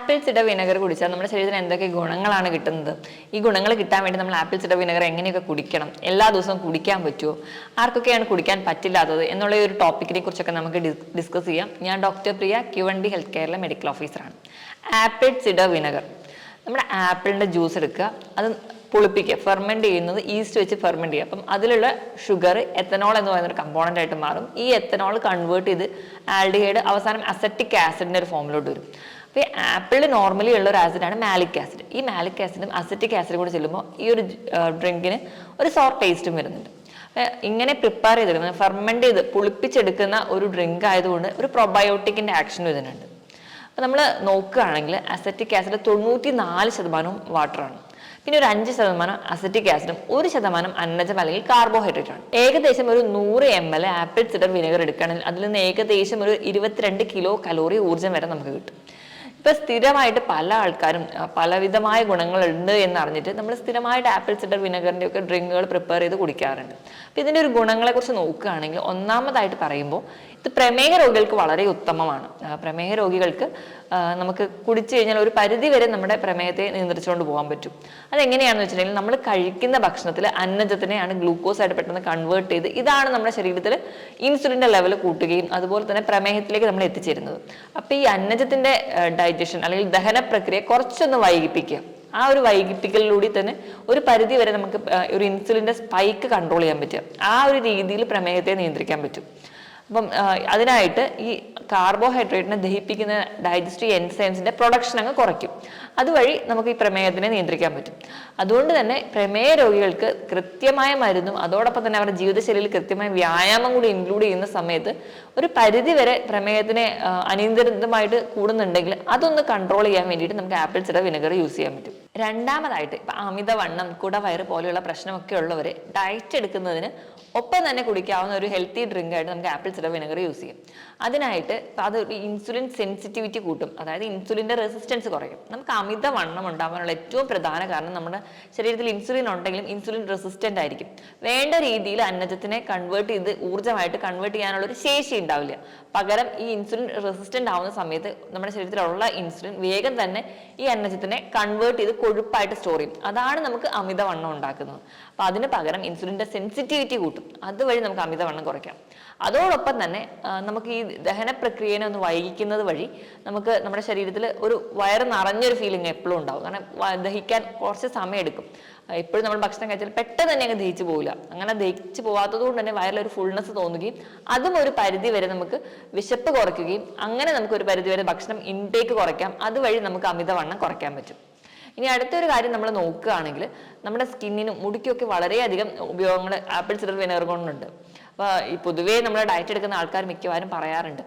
Apple cider vinegar കുടിച്ചാൽ നമ്മുടെ ശരീരത്തിന് എന്തൊക്കെ ഗുണങ്ങളാണ് കിട്ടുന്നത്? ഈ ഗുണങ്ങൾ കിട്ടാൻ വേണ്ടി നമ്മൾ ആപ്പിൾ സിഡ വിനെഗർ എങ്ങനെയൊക്കെ കുടിക്കണം? എല്ലാ ദിവസവും കുടിക്കാൻ പറ്റുമോ? ആർക്കൊക്കെയാണ് കുടിക്കാൻ പറ്റില്ലാത്തത് എന്നുള്ള ഒരു ടോപ്പിക്കിനെ കുറിച്ചൊക്കെ നമുക്ക് ഡിസ്കസ് ചെയ്യാം. ഞാൻ ഡോക്ടർ പ്രിയ ക്യുവണ്ടി ഹെൽത്ത് കെയറിലെ മെഡിക്കൽ ഓഫീസറാണ്. Apple cider vinegar. നമ്മുടെ ആപ്പിളിന്റെ ജ്യൂസ് എടുക്കുക. അത് പുളിപ്പിക്കുക. ഫെർമെന്റ് ചെയ്യുന്നത് ഈസ്റ്റ് വെച്ച് ഫെർമെന്റ് ചെയ്യുക. അപ്പം അതിലുള്ള ഷുഗർ എത്തനോൾ എന്ന് പറയുന്ന ഒരു കമ്പോണന്റ് ആയിട്ട് മാറും. ഈ എത്തനോൾ കൺവേർട്ട് ചെയ്ത് ആൽഡിഹൈഡ് അവസാനം അസറ്റിക് ആസിഡിന്റെ ഒരു ഫോമിലോട്ട് വരും. അപ്പോൾ ഈ ആപ്പിളിൽ നോർമലി ഉള്ള ഒരു ആസിഡാണ് മാലിക് ആസിഡ് ഈ മാലിക് ആസിഡും അസറ്റിക് ആസിഡും കൂടി ചെല്ലുമ്പോൾ ഈ ഒരു ഡ്രിങ്കിന് ഒരു സോർ ടേസ്റ്റും വരുന്നുണ്ട്. ഇങ്ങനെ പ്രിപ്പയർ ചെയ്തെടുക്കുന്ന ഫെർമെന്റ് ചെയ്ത് പുളിപ്പിച്ചെടുക്കുന്ന ഒരു ഡ്രിങ്ക് ആയതുകൊണ്ട് ഒരു പ്രൊബയോട്ടിക്കിന്റെ ആക്ഷൻ ഇതിനുണ്ട്. അപ്പോൾ നമ്മൾ നോക്കുകയാണെങ്കിൽ അസറ്റിക് ആസിഡ് തൊണ്ണൂറ്റി നാല് ശതമാനവും വാട്ടറാണ് പിന്നെ ഒരു അഞ്ച് ശതമാനം അസറ്റിക് ആസിഡും ഒരു ശതമാനം അന്നജം അല്ലെങ്കിൽ കാർബോഹൈഡ്രേറ്റ് ആണ്. ഏകദേശം ഒരു നൂറ് M L apple cider vinegar എടുക്കുകയാണെങ്കിൽ അതിൽ നിന്ന് ഏകദേശം ഒരു ഇരുപത്തിരണ്ട് കിലോ കലോറി ഊർജം വരെ നമുക്ക് കിട്ടും. ഇപ്പൊ സ്ഥിരമായിട്ട് പല ആൾക്കാരും പലവിധമായ പലവിധമായ ഗുണങ്ങളുണ്ട് എന്ന് അറിഞ്ഞിട്ട് നമ്മൾ സ്ഥിരമായിട്ട് ആപ്പിൾ സിഡർ വിനെഗറിന്റെ ഒക്കെ ഡ്രിങ്കുകൾ പ്രിപ്പയർ ചെയ്ത് കുടിക്കാറുണ്ട്. അപ്പൊ ഇതിന്റെ ഒരു ഗുണങ്ങളെ കുറിച്ച് നോക്കുകയാണെങ്കിൽ ഒന്നാമതായിട്ട് പറയുമ്പോൾ ഇത് പ്രമേഹ രോഗികൾക്ക് വളരെ ഉത്തമമാണ്. പ്രമേഹ രോഗികൾക്ക് നമുക്ക് കുടിച്ചു കഴിഞ്ഞാൽ ഒരു പരിധി വരെ നമ്മുടെ പ്രമേഹത്തെ നിയന്ത്രിച്ചുകൊണ്ട് പോകാൻ പറ്റും. അതെങ്ങനെയാണെന്ന് വെച്ചിട്ടുണ്ടെങ്കിൽ നമ്മൾ കഴിക്കുന്ന ഭക്ഷണത്തിൽ അന്നജത്തിനെയാണ് ഗ്ലൂക്കോസ് ആയിട്ട് പെട്ടെന്ന് കൺവേർട്ട് ചെയ്ത് ഇതാണ് നമ്മുടെ ശരീരത്തിൽ ഇൻസുലിന്റെ ലെവൽ കൂട്ടുകയും അതുപോലെ തന്നെ പ്രമേഹത്തിലേക്ക് നമ്മൾ എത്തിച്ചേരുന്നത്. അപ്പോൾ ഈ അന്നജത്തിന്റെ ഡൈജഷൻ അല്ലെങ്കിൽ ദഹന പ്രക്രിയ കുറച്ചൊന്ന് വൈകിപ്പിക്കുക. ആ ഒരു വൈകിപ്പിക്കലിലൂടെ തന്നെ ഒരു പരിധി വരെ നമുക്ക് ഒരു ഇൻസുലിന്റെ സ്പൈക്ക് കൺട്രോൾ ചെയ്യാൻ പറ്റുക. ആ ഒരു രീതിയിൽ പ്രമേഹത്തെ നിയന്ത്രിക്കാൻ പറ്റും. അപ്പം അതിനായിട്ട് ഈ കാർബോഹൈഡ്രേറ്റിനെ ദഹിപ്പിക്കുന്ന ഡൈജസ്റ്റീവ് എൻസൈംസിന്റെ പ്രൊഡക്ഷൻ അങ്ങ് കുറയ്ക്കും. അതുവഴി നമുക്ക് ഈ പ്രമേഹത്തിനെ നിയന്ത്രിക്കാൻ പറ്റും. അതുകൊണ്ട് തന്നെ പ്രമേഹ രോഗികൾക്ക് കൃത്യമായ മരുന്നും അതോടൊപ്പം തന്നെ അവരുടെ ജീവിതശൈലിയിൽ കൃത്യമായ വ്യായാമം കൂടി ഇൻക്ലൂഡ് ചെയ്യുന്ന സമയത്ത് ഒരു പരിധി വരെ പ്രമേഹത്തിനെ അനിയന്ത്രിതമായിട്ട് കൂടുന്നുണ്ടെങ്കിൽ അതൊന്ന് കൺട്രോൾ ചെയ്യാൻ വേണ്ടിയിട്ട് നമുക്ക് ആപ്പിൾ സിഡർ വിനെഗർ യൂസ് ചെയ്യാൻ പറ്റും. രണ്ടാമതായിട്ട് ഇപ്പൊ അമിതവണ്ണം കുടവയറ് പോലെയുള്ള പ്രശ്നമൊക്കെ ഉള്ളവർ ഡയറ്റ് എടുക്കുന്നതിന് ഒപ്പം തന്നെ കുടിക്കാവുന്ന ഒരു ഹെൽത്തി ഡ്രിങ്ക് ആയിട്ട് നമുക്ക് ആപ്പിൾ സിഡർ വിനെഗർ യൂസ് ചെയ്യും. അതിനായിട്ട് അത് ഇൻസുലിൻ സെൻസിറ്റിവിറ്റി കൂട്ടും. അതായത് ഇൻസുലിന്റെ റെസിസ്റ്റൻസ് കുറയും. നമുക്ക് അമിതവണ്ണം ഉണ്ടാകാനുള്ള ഏറ്റവും പ്രധാന കാരണം നമ്മുടെ ശരീരത്തിൽ ഇൻസുലിൻ ഉണ്ടെങ്കിലും ഇൻസുലിൻ റെസിസ്റ്റന്റ് ആയിരിക്കും. വേണ്ട രീതിയിൽ അന്നജത്തിനെ കൺവേർട്ട് ചെയ്ത് ഊർജമായിട്ട് കൺവേർട്ട് ചെയ്യാനുള്ള ഒരു ശേഷി ഉണ്ടാവില്ല. പകരം ഈ ഇൻസുലിൻ റെസിസ്റ്റന്റ് ആവുന്ന സമയത്ത് നമ്മുടെ ശരീരത്തിലുള്ള ഇൻസുലിൻ വേഗം തന്നെ ഈ അന്നജത്തിനെ കൺവേർട്ട് ചെയ്ത് കൊഴുപ്പായിട്ട് സ്റ്റോർ ചെയ്യും. അതാണ് നമുക്ക് അമിതവണ്ണം ഉണ്ടാക്കുന്നത്. അപ്പൊ അതിന് പകരം ഇൻസുലിന്റെ സെൻസിറ്റിവിറ്റി കൂട്ടും. അതുവഴി നമുക്ക് അമിതവണ്ണം കുറയ്ക്കാം. അതോടൊപ്പം തന്നെ നമുക്ക് ഈ ദഹന പ്രക്രിയനെ ഒന്ന് വൈകിക്കുന്നത് വഴി നമുക്ക് നമ്മുടെ ശരീരത്തിൽ ഒരു വയറ് നിറഞ്ഞൊരു ഫീലിംഗ് എപ്പോഴും ഉണ്ടാവും. കാരണം ദഹിക്കാൻ കുറച്ച് സമയം എടുക്കും എപ്പോഴും നമ്മൾ ഭക്ഷണം കഴിച്ചാൽ പെട്ടെന്ന് തന്നെ അങ്ങ് ദഹിച്ചു പോകില്ല അങ്ങനെ ദഹിച്ചു പോകാത്തത് കൊണ്ട് തന്നെ ഒരു ഫുൾനെസ് തോന്നുകയും അതും ഒരു പരിധി വരെ നമുക്ക് വിശപ്പ് കുറയ്ക്കുകയും അങ്ങനെ നമുക്ക് ഒരു പരിധി വരെ ഭക്ഷണം ഇൻടേക്ക് കുറയ്ക്കാം. അതുവഴി നമുക്ക് അമിതവണ്ണം കുറയ്ക്കാൻ പറ്റും. ഇനി അടുത്തൊരു കാര്യം നമ്മൾ നോക്കുകയാണെങ്കിൽ നമ്മുടെ സ്കിന്നിനും മുടിക്കൊക്കെ വളരെയധികം ഉപയോഗങ്ങൾ ആപ്പിൾ സിഡർ വിനർ കൊണ്ടുണ്ട്. അപ്പോൾ ഈ പൊതുവേ നമ്മൾ ഡയറ്റ് എടുക്കുന്ന ആൾക്കാർ മിക്കവാറും പറയാറുണ്ട്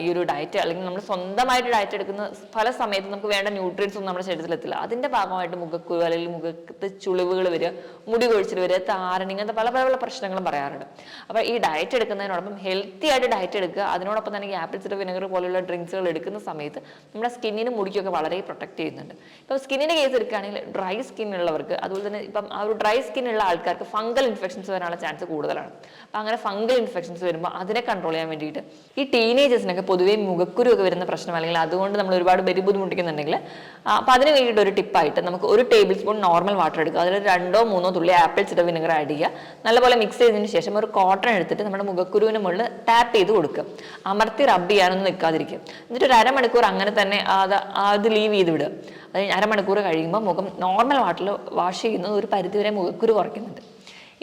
ഈ ഒരു ഡയറ്റ് അല്ലെങ്കിൽ നമ്മൾ സ്വന്തമായിട്ട് ഡയറ്റ് എടുക്കുന്ന പല സമയത്ത് നമുക്ക് വേണ്ട ന്യൂട്രിയൻസ് ഒന്നും നമ്മുടെ ശരീരത്തിൽ എത്തില്ല. അതിന്റെ ഭാഗമായിട്ട് മുഖക്കുരു അല്ലെങ്കിൽ മുഖത്ത് ചുളിവുകൾ വരിക മുടി കൊഴിച്ചിൽ വരിക താരൻ ഇങ്ങനത്തെ പല പല പല പ്രശ്നങ്ങളും പറയാറുണ്ട്. അപ്പോൾ ഈ ഡയറ്റ് എടുക്കുന്നതിനോടൊപ്പം ഹെൽത്തി ആയിട്ട് ഡയറ്റ് എടുക്കുക അതിനോടൊപ്പം തന്നെ ആപ്പിൾ സിഡർ വിനെഗർ പോലെയുള്ള ഡ്രിങ്ക്സുകൾ എടുക്കുന്ന സമയത്ത് നമ്മുടെ സ്കിന്നിനും മുടിക്കൊക്കെ വളരെ പ്രൊട്ടക്റ്റ് ചെയ്യുന്നുണ്ട്. ഇപ്പോൾ സ്കിന്നിന്റെ കേസ് എടുക്കുകയാണെങ്കിൽ ഡ്രൈ സ്കിന്നുള്ളവർക്ക് ഉള്ളവർക്ക് അതുപോലെ തന്നെ ഇപ്പം ആ ഒരു ഡ്രൈ സ്കിൻ ഉള്ള ആൾക്കാർക്ക് ഫംഗൽ ഇൻഫെക്ഷൻസ് വരാനുള്ള ചാൻസ് കൂടുതലാണ്. അപ്പം അങ്ങനെ ഫംഗൽ ഇൻഫെക്ഷൻസ് വരുമ്പോൾ അതിനെ കൺട്രോൾ ചെയ്യാൻ വേണ്ടിയിട്ട് ഈ ടീനേജേഴ്സിനൊക്കെ പൊതുവേ മുഖക്കുരു ഒക്കെ വരുന്ന പ്രശ്നം അല്ലെങ്കിൽ അതുകൊണ്ട് നമ്മൾ ഒരുപാട് പേര് ബുദ്ധിമുട്ടിക്കുന്നുണ്ടെങ്കിൽ അപ്പം അതിന് വേണ്ടിയിട്ട് ഒരു ടിപ്പായിട്ട് നമുക്ക് ഒരു ടേബിൾ സ്പൂൺ നോർമൽ വാട്ടർ എടുക്കുക. അതിൽ രണ്ടോ മൂന്നോ തുള്ളി ആപ്പിൾ ചില വിനെഗർ ആഡ് ചെയ്യുക. നല്ലപോലെ മിക്സ് ചെയ്തതിന് ശേഷം ഒരു കോട്ടൺ എടുത്തിട്ട് നമ്മുടെ മുഖക്കുരുവിന് മുകളിൽ ടാപ്പ് ചെയ്ത് കൊടുക്കുക. അമർത്തി റബ്ബ് ചെയ്യാനൊന്നും നിൽക്കാതിരിക്കുക. എന്നിട്ട് ഒരു അരമണിക്കൂർ അങ്ങനെ തന്നെ അത് അത് ലീവ് ചെയ്ത് വിടുക. അത് അരമണിക്കൂർ കഴിയുമ്പോൾ മുഖം നോർമൽ വാട്ടറിൽ വാഷ് ചെയ്യുന്നത് ഒരു പരിധിവരെ മുഖക്കുരു കുറയ്ക്കുന്നുണ്ട്.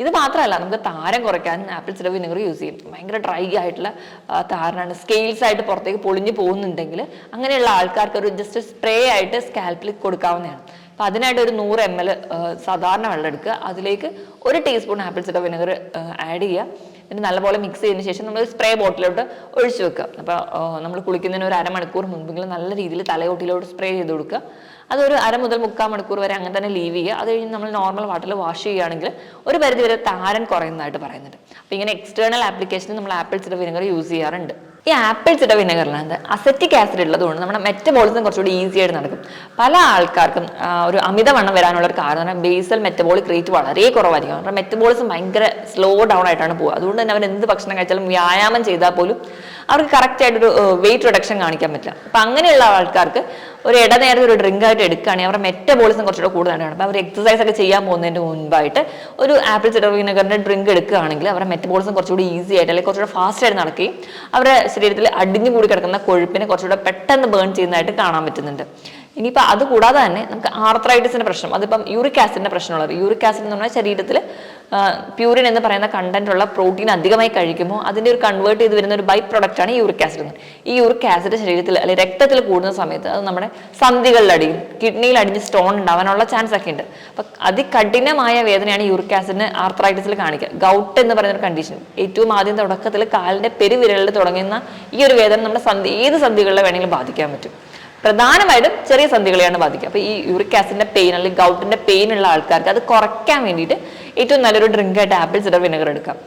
ഇത് മാത്രമല്ല നമുക്ക് താരം കുറയ്ക്കാൻ ആപ്പിൾ സിഡർ വിനെഗർ യൂസ് ചെയ്യും. ഭയങ്കര ഡ്രൈ ആയിട്ടുള്ള താരനാണ്. സ്കെയിൽസ് ആയിട്ട് പുറത്തേക്ക് പൊളിഞ്ഞു പോകുന്നുണ്ടെങ്കിൽ അങ്ങനെയുള്ള ആൾക്കാർക്ക് ഒരു ജസ്റ്റ് സ്പ്രേ ആയിട്ട് സ്കാൽപ്പിൽ കൊടുക്കാവുന്നതാണ്. അപ്പം അതിനായിട്ട് ഒരു നൂറ് എം എൽ സാധാരണ വെള്ളം എടുക്കുക. അതിലേക്ക് ഒരു teaspoon apple cider vinegar add ചെയ്യുക. എന്നിട്ട് നല്ലപോലെ മിക്സ് ചെയ്തതിന് ശേഷം നമ്മൾ സ്പ്രേ ബോട്ടിലോട്ട് ഒഴിച്ചു വെക്കുക. അപ്പോൾ നമ്മൾ കുളിക്കുന്നതിന് ഒരു അരമണിക്കൂർ മുമ്പെങ്കിലും നല്ല രീതിയിൽ തലയോട്ടിലോട്ട് സ്പ്രേ ചെയ്ത് കൊടുക്കുക. അതൊരു അര മുതൽ മുക്കാൽ മണിക്കൂർ വരെ അങ്ങനെ തന്നെ ലീവ് ചെയ്യുക. അത് കഴിഞ്ഞ് നമ്മൾ നോർമൽ വാട്ടറിൽ വാഷ് ചെയ്യുകയാണെങ്കിൽ ഒരു പരിധി വരെ താരൻ കുറയുന്നതായിട്ട് പറയുന്നുണ്ട്. അപ്പോൾ ഇങ്ങനെ എക്സ്റ്റേണൽ ആപ്ലിക്കേഷനിൽ നമ്മൾ ആപ്പിൾ സിഡർ വിനെഗർ യൂസ് ചെയ്യാറുണ്ട്. ഈ ആപ്പിൾ ചിട്ട വിനെഗറിനകത്ത് അസറ്റിക് ആസിഡ് ഉള്ളതുകൊണ്ട് നമ്മുടെ മെറ്റബോളിസം കുറച്ചുകൂടി ഈസി ആയിട്ട് നടക്കും. പല ആൾക്കാർക്കും ഒരു അമിതവണ്ണം വരാനുള്ള ഒരു കാരണം ബേസൽ മെറ്റബോളിക് റേറ്റ് വളരെ കുറവായിരിക്കും. അവരുടെ മെറ്റബോളിസം ഭയങ്കര സ്ലോ ഡൗൺ ആയിട്ടാണ് പോകുക അതുകൊണ്ട് തന്നെ അവർ എന്ത് ഭക്ഷണം കഴിച്ചാലും വ്യായാമം ചെയ്താൽ പോലും അവർക്ക് കറക്റ്റ് ആയിട്ടൊരു വെയിറ്റ് റിഡക്ഷൻ കാണിക്കാൻ പറ്റില്ല. അപ്പൊ അങ്ങനെയുള്ള ആൾക്കാർക്ക് ഒരു ഇടനേരത്തെ ഒരു ഡ്രിങ്ക് ആയിട്ട് എടുക്കുകയാണെങ്കിൽ അവരുടെ മെറ്റബോളിസം കുറച്ചുകൂടെ കൂടുതലാണ്. അപ്പോൾ അവർ എക്സസൈസ് ഒക്കെ ചെയ്യാൻ പോകുന്നതിന് മുൻപായിട്ട് ഒരു ആപ്പിൾ സിഡർ വിനെഗറിന്റെ ഡ്രിങ്ക് എടുക്കുകയാണെങ്കിൽ അവരുടെ മെറ്റബോളിസം കുറച്ചുകൂടി ഈസി ആയിട്ട് അല്ലെങ്കിൽ കുറച്ചുകൂടെ ഫാസ്റ്റ് ആയിട്ട് നടക്കുകയും അവരുടെ ശരീരത്തിൽ അടിഞ്ഞു കൂടി കിടക്കുന്ന കൊഴുപ്പിനെ കുറച്ചുകൂടെ പെട്ടെന്ന് ബേൺ ചെയ്യുന്നതായിട്ട് കാണാൻ പറ്റുന്നുണ്ട്. ഇനിയിപ്പോൾ അത് കൂടാതെ തന്നെ നമുക്ക് ആർത്രൈറ്റിസിന്റെ പ്രശ്നം അതിപ്പം യൂറിക് ആസിഡിന്റെ പ്രശ്നമുള്ളത്. യൂറിക് ആസിഡ് എന്ന് പറഞ്ഞാൽ ശരീരത്തിൽ പ്യൂരിൻ എന്ന് പറയുന്ന കണ്ടന്റ് ഉള്ള പ്രോട്ടീൻ അധികമായി കഴിക്കുമ്പോൾ അതിന്റെ ഒരു കൺവേർട്ട് ചെയ്ത് വരുന്ന ഒരു ബൈ പ്രൊഡക്റ്റ് ആണ് യൂറിക് ആസിഡ് എന്ന് ഈ യൂറിക് ആസിഡ് ശരീരത്തിൽ അല്ലെങ്കിൽ രക്തത്തിൽ കൂടുന്ന സമയത്ത് അത് നമ്മുടെ സന്ധികളിൽ അടിയും കിഡ്നിയിൽ അടിഞ്ഞ് സ്റ്റോൺ ഉണ്ടാവാനുള്ള ചാൻസ് ഒക്കെ ഉണ്ട്. അപ്പൊ അതികഠിനമായ വേദനയാണ് യൂറിക് ആസിഡിന് ആർത്രൈറ്റിസിൽ കാണിക്കുക. ഗൗട്ട് എന്ന് പറയുന്ന ഒരു കണ്ടീഷൻ ഏറ്റവും ആദ്യം തുടക്കത്തിൽ കാലിന്റെ പെരുവിരലിൽ തുടങ്ങുന്ന ഈ ഒരു വേദന നമ്മുടെ സന്ധി ഏത് സന്ധികളിലെ വേണമെങ്കിലും ബാധിക്കാൻ പറ്റും. പ്രധാനമായിട്ടും ചെറിയ സന്ധികളെയാണ് ബാധിക്കുക. അപ്പോൾ ഈ യൂറിക് ആസിഡിന്റെ പെയിൻ അല്ലെങ്കിൽ ഗൗട്ടിന്റെ പെയിൻ ഉള്ള ആൾക്കാർക്ക് അത് കുറയ്ക്കാൻ വേണ്ടിയിട്ട് ഏറ്റവും നല്ലൊരു ഡ്രിങ്ക് ആയിട്ട് ആപ്പിൾ സിഡർ വിനെഗർ എടുക്കാം.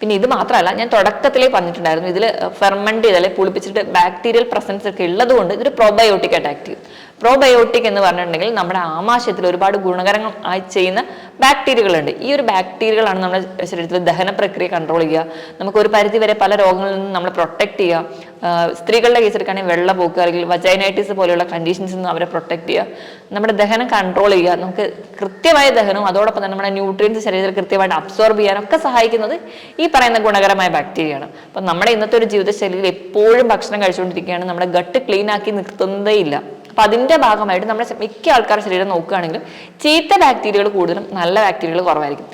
പിന്നെ ഇത് മാത്രമല്ല ഞാൻ തുടക്കത്തിലേ പറഞ്ഞിട്ടുണ്ടായിരുന്നു ഇതിൽ ഫെർമെന്റ് ചെയ്ത് അല്ലെങ്കിൽ പുളിപ്പിച്ചിട്ട് ബാക്ടീരിയൽ പ്രസൻസ് ഒക്കെ ഉള്ളതുകൊണ്ട് ഇതൊരു പ്രോബയോട്ടിക് ആയിട്ട് ആക്ട് ചെയ്യും. പ്രോബയോട്ടിക് എന്ന് പറഞ്ഞിട്ടുണ്ടെങ്കിൽ നമ്മുടെ ആമാശയത്തിൽ ഒരുപാട് ഗുണകരങ്ങൾ ആയി ചെയ്യുന്ന ബാക്ടീരിയകളുണ്ട് ഈ ഒരു ബാക്ടീരിയകളാണ് നമ്മുടെ ശരീരത്തിൽ ദഹന പ്രക്രിയ കൺട്രോൾ ചെയ്യുക. നമുക്ക് ഒരു പരിധി വരെ പല രോഗങ്ങളിൽ നിന്നും നമ്മൾ പ്രൊട്ടക്ട് ചെയ്യുക. സ്ത്രീകളുടെ കേസെടുക്കുകയാണെങ്കിൽ വെള്ളം പോക്കുക അല്ലെങ്കിൽ വജൈനൈറ്റിസ് പോലെയുള്ള കണ്ടീഷൻസ് നിന്ന് അവരെ പ്രൊട്ടക്ട് ചെയ്യുക. നമ്മുടെ ദഹനം കൺട്രോൾ ചെയ്യുക. നമുക്ക് കൃത്യമായ ദഹനവും അതോടൊപ്പം തന്നെ നമ്മുടെ ന്യൂട്രിയൻസ് ശരീരത്തിൽ കൃത്യമായിട്ട് അബ്സോർബ് ചെയ്യാനൊക്കെ സഹായിക്കുന്നത് ഈ പറയുന്ന ഗുണകരമായ ബാക്ടീരിയയാണ് അപ്പം നമ്മുടെ ഇന്നത്തെ ഒരു ജീവിതശൈലിയിൽ എപ്പോഴും ഭക്ഷണം കഴിച്ചുകൊണ്ടിരിക്കുകയാണ്. നമ്മുടെ ഗട്ട് ക്ലീൻ ആക്കി നിർത്തുന്നതേ ഇല്ല. അപ്പൊ അതിന്റെ ഭാഗമായിട്ട് നമ്മുടെ മിക്ക ആൾക്കാരുടെ ശരീരം നോക്കുകയാണെങ്കിലും ചീത്ത ബാക്ടീരിയകൾ കൂടുതലും നല്ല ബാക്ടീരിയകൾ കുറവായിരിക്കും.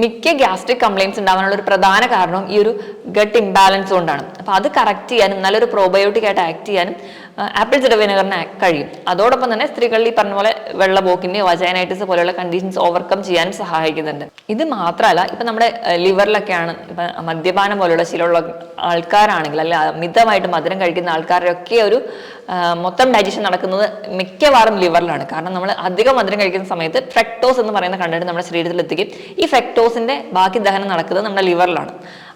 മിക്ക ഗ്യാസ്ട്രിക് കംപ്ലൈൻസ് ഉണ്ടാവാനുള്ള ഒരു പ്രധാന കാരണം ഈ ഒരു ഗട്ട് ഇംബാലൻസ് കൊണ്ടാണ്. അപ്പോൾ അത് കറക്റ്റ് ചെയ്യാനും നല്ലൊരു പ്രോബയോട്ടിക് ആയിട്ട് ആക്ട് ചെയ്യാനും ആപ്പിൾ സിഡർ വിനെഗറിന് കഴിയും. അതോടൊപ്പം തന്നെ സ്ത്രീകളിൽ ഈ പറഞ്ഞ പോലെ വെള്ളപോക്കിന്റെയോ വജൈനൈറ്റിസ് പോലെയുള്ള കണ്ടീഷൻസ് ഓവർകം ചെയ്യാനും സഹായിക്കുന്നുണ്ട്. ഇത് മാത്രമല്ല ഇപ്പൊ നമ്മുടെ ലിവറിലൊക്കെയാണ് ഇപ്പൊ മദ്യപാനം പോലെയുള്ള ശീലമുള്ള ആൾക്കാരാണെങ്കിൽ അല്ലെ അമിതമായിട്ട് മധുരം കഴിക്കുന്ന ആൾക്കാരൊക്കെ ഒരു മൊത്തം ഡൈജഷൻ നടക്കുന്നത് മിക്കവാറും ലിവറിലാണ് കാരണം നമ്മൾ അധികം മധുരം കഴിക്കുന്ന സമയത്ത് ഫ്രക്ടോസ് എന്ന് പറയുന്ന കണ്ടന്റ് നമ്മുടെ ശരീരത്തിൽ എത്തിക്കും ഈ ഫ്രെക്ടോസിന്റെ ബാക്കി ദഹനം നടക്കുന്നത് നമ്മുടെ ലിവറിലാണ്.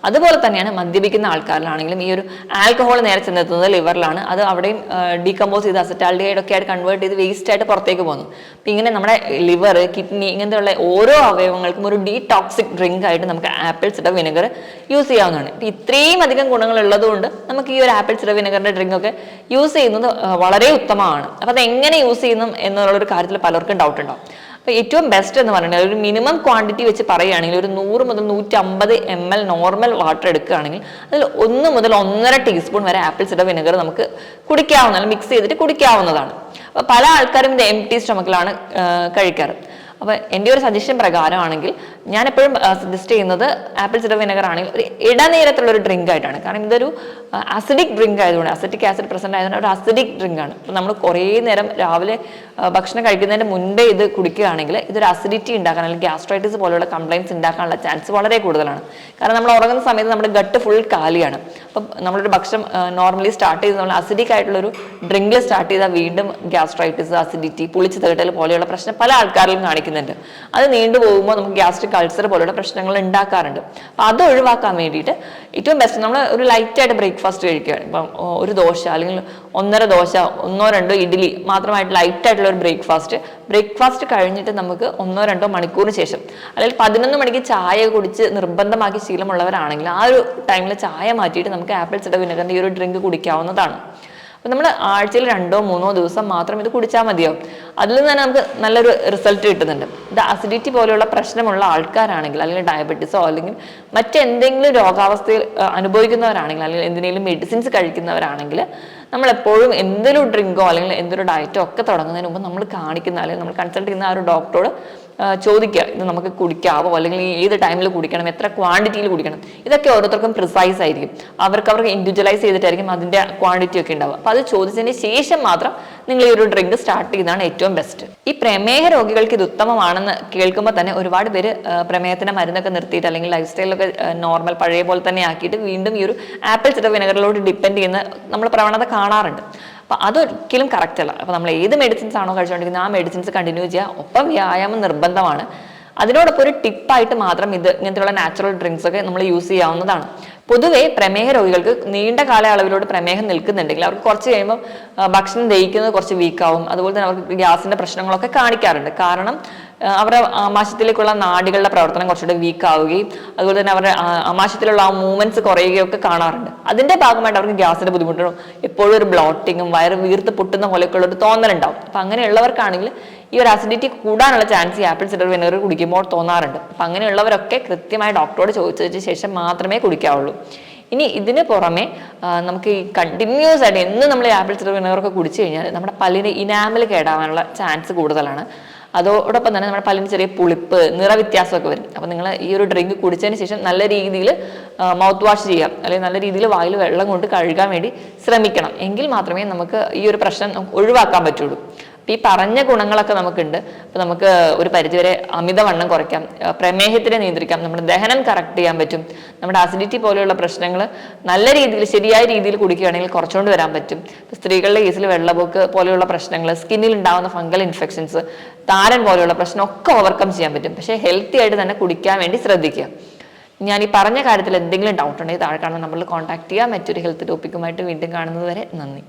അതുപോലെ തന്നെയാണ് മദ്യപിക്കുന്ന ആൾക്കാരിലാണെങ്കിലും ഈ ഒരു ആൽക്കഹോൾ നേരെ ചെന്നെത്തുന്നത് ലിവറിലാണ്. അത് അവിടെയും ഡീകമ്പോസ് ചെയ്ത് അസറ്റാൾഡിഹൈഡ് ഒക്കെ ആയിട്ട് കൺവേർട്ട് ചെയ്ത് വേസ്റ്റ് ആയിട്ട് പുറത്തേക്ക് പോകുന്നു അപ്പം ഇങ്ങനെ നമ്മുടെ ലിവർ കിഡ്നി ഇങ്ങനത്തെയുള്ള ഓരോ അവയവങ്ങൾക്കും ഒരു ഡീടോക്സിക് ഡ്രിങ്ക് ആയിട്ട് നമുക്ക് ആപ്പിൾ സിഡർ വിനെഗർ യൂസ് ചെയ്യാവുന്നതാണ്. ഇപ്പം ഇത്രയും അധികം ഗുണങ്ങൾ ഉള്ളതുകൊണ്ട് നമുക്ക് ഈ ഒരു ആപ്പിൾ സിഡർ വിനെഗറിന്റെ ഡ്രിങ്ക് ഒക്കെ യൂസ് ചെയ്യുന്നത് വളരെ ഉത്തമമാണ്. അപ്പം അത് എങ്ങനെ യൂസ് ചെയ്യുന്നു എന്നുള്ളൊരു കാര്യത്തിൽ പലർക്കും ഡൗട്ട് ഉണ്ടാവും. അപ്പോൾ ഏറ്റവും ബെസ്റ്റ് എന്ന് പറയുന്നത് ഒരു മിനിമം ക്വാണ്ടിറ്റി വെച്ച് പറയുകയാണെങ്കിൽ ഒരു നൂറ് മുതൽ നൂറ്റി അമ്പത് എം എൽ നോർമൽ വാട്ടർ എടുക്കുകയാണെങ്കിൽ അതിൽ ഒന്ന് മുതൽ ഒന്നര ടീസ്പൂൺ വരെ ആപ്പിൾ സിഡർ വിനെഗർ നമുക്ക് കുടിക്കാവുന്നതാണ് മിക്സ് ചെയ്തിട്ട് കുടിക്കാവുന്നതാണ്. അപ്പോൾ പല ആൾക്കാരും ഇത് എം ടി സ്റ്റൊമക്കിലാണ് കഴിക്കാറ്. അപ്പോൾ എന്റെ ഒരു സജഷൻ പ്രകാരമാണെങ്കിൽ ഞാൻ എപ്പോഴും സജസ്റ്റ് ചെയ്യുന്നത് ആപ്പിൾ സിഡർ വിനെഗർ ആണെങ്കിൽ ഒരു ഇടനേരത്തുള്ള ഒരു ഡ്രിങ്ക് ആയിട്ടാണ്. കാരണം ഇതൊരു അസിഡിക് ഡ്രിങ്ക് ആയതുകൊണ്ട് അസിഡിക് ആസിഡ് പ്രസന്റ് ആയതുകൊണ്ട് ഒരു അസിഡിക് ഡ്രിങ്ക് ആണ്. അപ്പോൾ നമ്മൾ കുറേ നേരം രാവിലെ ഭക്ഷണം കഴിക്കുന്നതിന് മുൻപേ ഇത് കുടിക്കുകയാണെങ്കിൽ ഇതൊരു അസിഡിറ്റി ഉണ്ടാക്കാൻ അല്ലെങ്കിൽ ഗ്യാസ്ട്രൈറ്റിസ് പോലെയുള്ള കംപ്ലൈന്റ്സ് ഉണ്ടാക്കാനുള്ള ചാൻസ് വളരെ കൂടുതലാണ്. കാരണം നമ്മൾ ഉറങ്ങുന്ന സമയത്ത് നമ്മുടെ ഗട്ട് ഫുൾ കാലിയാണ്. അപ്പം നമ്മളൊരു ഭക്ഷണം നോർമലി സ്റ്റാർട്ട് ചെയ്ത് നമ്മൾ അസിഡിക് ആയിട്ടുള്ളൊരു ഡ്രിങ്കിൽ സ്റ്റാർട്ട് ചെയ്താൽ വീണ്ടും ഗ്യാസ്ട്രൈറ്റിസ് അസിഡിറ്റി പുളിച്ച് തേട്ടൽ പോലെയുള്ള പ്രശ്നം പല ആൾക്കാരിലും കാണിക്കുന്നുണ്ട് അത് നീണ്ടു പോകുമ്പോൾ നമുക്ക് ഗ്യാസ്ട്രിക് അൾസർ പോലുള്ള പ്രശ്നങ്ങൾ ഉണ്ടാക്കാറുണ്ട്. അപ്പം അത് ഒഴിവാക്കാൻ വേണ്ടിയിട്ട് ഏറ്റവും ബെസ്റ്റ് നമ്മൾ ഒരു ലൈറ്റായിട്ട് ബ്രേക്ക്ഫാസ്റ്റ് കഴിക്കുക. ഇപ്പം ഒരു ദോശ അല്ലെങ്കിൽ ഒന്നര ദോശ ഒന്നോ രണ്ടോ ഇഡ്ഡലി മാത്രമായിട്ട് ലൈറ്റായിട്ടുള്ള ഒരു ബ്രേക്ക്ഫാസ്റ്റ് ബ്രേക്ക്ഫാസ്റ്റ് കഴിഞ്ഞിട്ട് നമുക്ക് ഒന്നോ രണ്ടോ മണിക്കൂറിന് ശേഷം അല്ലെങ്കിൽ പതിനൊന്ന് മണിക്ക് ചായ കുടിച്ച് നിർബന്ധമാക്കി ശീലമുള്ളവരാണെങ്കിൽ ആ ഒരു ടൈമിൽ ചായ മാറ്റിയിട്ട് നമുക്ക് ആപ്പിൾ ചിട വിനെഗറിന്റെ ഈ ഒരു ഡ്രിങ്ക് കുടിക്കാവുന്നതാണ്. അപ്പം നമ്മൾ ആഴ്ചയിൽ രണ്ടോ മൂന്നോ ദിവസം മാത്രം ഇത് കുടിച്ചാൽ മതിയോ അതിൽ തന്നെ നമുക്ക് നല്ലൊരു റിസൾട്ട് കിട്ടുന്നുണ്ട്. ഇത് അസിഡിറ്റി പോലെയുള്ള പ്രശ്നമുള്ള ആൾക്കാരാണെങ്കിൽ അല്ലെങ്കിൽ ഡയബറ്റീസോ അല്ലെങ്കിൽ മറ്റെന്തെങ്കിലും രോഗാവസ്ഥയിൽ അനുഭവിക്കുന്നവരാണെങ്കിൽ അല്ലെങ്കിൽ എന്തിനേലും മെഡിസിൻസ് കഴിക്കുന്നവരാണെങ്കിൽ നമ്മൾ എപ്പോഴും എന്തൊരു ഡ്രിങ്കോ അല്ലെങ്കിൽ എന്തൊരു ഡയറ്റോ ഒക്കെ തുടങ്ങുന്നതിന് മുമ്പ് നമ്മൾ കാണിക്കുന്ന അല്ലെങ്കിൽ നമ്മൾ കൺസൾട്ട് ചെയ്യുന്ന ആ ഒരു ഡോക്ടറോട് ചോദിക്കുക. ഇത് നമുക്ക് കുടിക്കാവോ? അല്ലെങ്കിൽ ഏത് ടൈമിൽ കുടിക്കണം? എത്ര ക്വാണ്ടിറ്റിയിൽ കുടിക്കണം? ഇതൊക്കെ ഓരോരുത്തർക്കും പ്രിസൈസ് ആയിരിക്കും. അവർക്ക് അവർക്ക് ഇൻഡിവിജ്വലൈസ് ചെയ്തിട്ടായിരിക്കും അതിന്റെ ക്വാണ്ടിറ്റി ഒക്കെ ഉണ്ടാവുക. അപ്പോൾ അത് ചോദിച്ചതിന് ശേഷം മാത്രം നിങ്ങൾ ഈ ഒരു ഡ്രിങ്ക് സ്റ്റാർട്ട് ചെയ്യുന്നതാണ് ഏറ്റവും ബെസ്റ്റ് ഈ പ്രമേഹ രോഗികൾക്ക് ഇത് ഉത്തമമാണെന്ന് കേൾക്കുമ്പോൾ തന്നെ ഒരുപാട് പേര് പ്രമേഹത്തിന്റെ മരുന്നൊക്കെ നിർത്തിയിട്ട് അല്ലെങ്കിൽ ലൈഫ് സ്റ്റൈലൊക്കെ നോർമൽ പഴയ പോലെ തന്നെ ആക്കിയിട്ട് വീണ്ടും ഈ ഒരു ആപ്പിൾ ചിത്ര വിനെഗറിലോട്ട് ഡിപ്പെൻഡ് ചെയ്യുന്ന നമ്മൾ പ്രവണത കാണാറുണ്ട്. അപ്പൊ അതൊരിക്കലും കറക്റ്റ് അല്ല. അപ്പം നമ്മൾ ഏത് മെഡിസിൻസ് ആണോ കഴിച്ചുകൊണ്ടിരിക്കുന്നത് ആ മെഡിസിൻസ് കണ്ടിന്യൂ ചെയ്യുക. ഒപ്പം വ്യായാമം നിർബന്ധമാണ്. അതിനോടൊപ്പം ഒരു ടിപ്പായിട്ട് മാത്രം ഇത് ഇങ്ങനത്തെയുള്ള നാച്ചുറൽ ഡ്രിങ്ക്സ് ഒക്കെ നമ്മൾ യൂസ് ചെയ്യാവുന്നതാണ്. പൊതുവെ പ്രമേഹ രോഗികൾക്ക് നീണ്ട കാലയളവിലോട് പ്രമേഹം നിൽക്കുന്നുണ്ടെങ്കിൽ അവർക്ക് കുറച്ച് കഴിയുമ്പോൾ ഭക്ഷണം ദഹിക്കുന്നത് കുറച്ച് വീക്കാവും അതുപോലെ തന്നെ അവർക്ക് ഗ്യാസിന്റെ പ്രശ്നങ്ങളൊക്കെ കാണിക്കാറുണ്ട്. കാരണം അവരുടെ ആമാശയത്തിലേക്കുള്ള നാഡികളുടെ പ്രവർത്തനം കുറച്ചുകൂടെ വീക്ക് ആവുകയും അതുപോലെ തന്നെ അവരുടെ ആമാശയത്തിലുള്ള ആ മൂവ്മെന്റ്സ് കുറയുകയും ഒക്കെ കാണാറുണ്ട്. അതിന്റെ ഭാഗമായിട്ട് അവർക്ക് ഗ്യാസിന്റെ ബുദ്ധിമുട്ടും എപ്പോഴും ഒരു ബ്ലോട്ടിങ്ങും വയറ് വീർത്ത് പൊട്ടുന്ന പോലെയൊക്കെയുള്ള ഒരു തോന്നലുണ്ടാവും. അപ്പൊ അങ്ങനെയുള്ളവർക്കാണെങ്കിൽ ഈ ഒരു ആസിഡിറ്റി കൂടാനുള്ള ചാൻസ് ഈ ആപ്പിൾ സിഡർ വിനഗർ കുടിക്കുമ്പോൾ തോന്നാറുണ്ട്. അപ്പൊ അങ്ങനെയുള്ളവരൊക്കെ കൃത്യമായി ഡോക്ടറോട് ചോദിച്ചതിന് ശേഷം മാത്രമേ കുടിക്കാവുള്ളൂ. ഇനി ഇതിന് പുറമെ നമുക്ക് ഈ കണ്ടിന്യൂസ് ആയിട്ട് എന്നും നമ്മൾ ആപ്പിൾ സിഡർ വിനഗറൊക്കെ കുടിച്ചു കഴിഞ്ഞാൽ നമ്മുടെ പല്ലിന് ഇനാമൽ കേടാവാനുള്ള ചാൻസ് കൂടുതലാണ്. അതോടൊപ്പം തന്നെ നമ്മുടെ പല്ലിന് ചെറിയ പുളിപ്പ് നിറവ്യത്യാസമൊക്കെ വരും. അപ്പം നിങ്ങൾ ഈ ഒരു ഡ്രിങ്ക് കുടിച്ചതിന് ശേഷം നല്ല രീതിയിൽ മൗത്ത് വാഷ് ചെയ്യാം. അല്ലെങ്കിൽ നല്ല രീതിയിൽ വായിൽ വെള്ളം കൊണ്ട് കഴുകാൻ വേണ്ടി ശ്രമിക്കണം. എങ്കിൽ മാത്രമേ നമുക്ക് ഈ ഒരു പ്രശ്നം ഒഴിവാക്കാൻ പറ്റുള്ളൂ. അപ്പം ഈ പറഞ്ഞ ഗുണങ്ങളൊക്കെ നമുക്കുണ്ട്. അപ്പം നമുക്ക് ഒരു പരിധിവരെ അമിതവണ്ണം കുറയ്ക്കാം. പ്രമേഹത്തിനെ നിയന്ത്രിക്കാം. നമ്മുടെ ദഹനം കറക്റ്റ് ചെയ്യാൻ പറ്റും. നമ്മുടെ അസിഡിറ്റി പോലെയുള്ള പ്രശ്നങ്ങൾ നല്ല രീതിയിൽ ശരിയായ രീതിയിൽ കുടിക്കുകയാണെങ്കിൽ കുറച്ചുകൊണ്ട് വരാൻ പറ്റും. സ്ത്രീകളുടെ കേസിൽ വെള്ളപ്പൊക്ക് പോലെയുള്ള പ്രശ്നങ്ങൾ സ്കിന്നിൽ ഉണ്ടാകുന്ന ഫംഗൽ ഇൻഫെക്ഷൻസ് താരൻ പോലെയുള്ള പ്രശ്നം ഒക്കെ ഓവർകം ചെയ്യാൻ പറ്റും. പക്ഷേ ഹെൽത്തി ആയിട്ട് തന്നെ കുടിക്കാൻ വേണ്ടി ശ്രദ്ധിക്കുക. ഞാൻ ഈ പറഞ്ഞ കാര്യത്തിൽ എന്തെങ്കിലും ഡൗട്ട് ഉണ്ടെങ്കിൽ താഴെ കാണുന്ന നമ്മൾ കോൺടാക്ട് ചെയ്യാം. മറ്റൊരു ഹെൽത്ത് ടോപ്പിക്കുമായിട്ട് വീണ്ടും കാണുന്നത് വരെ നന്ദി.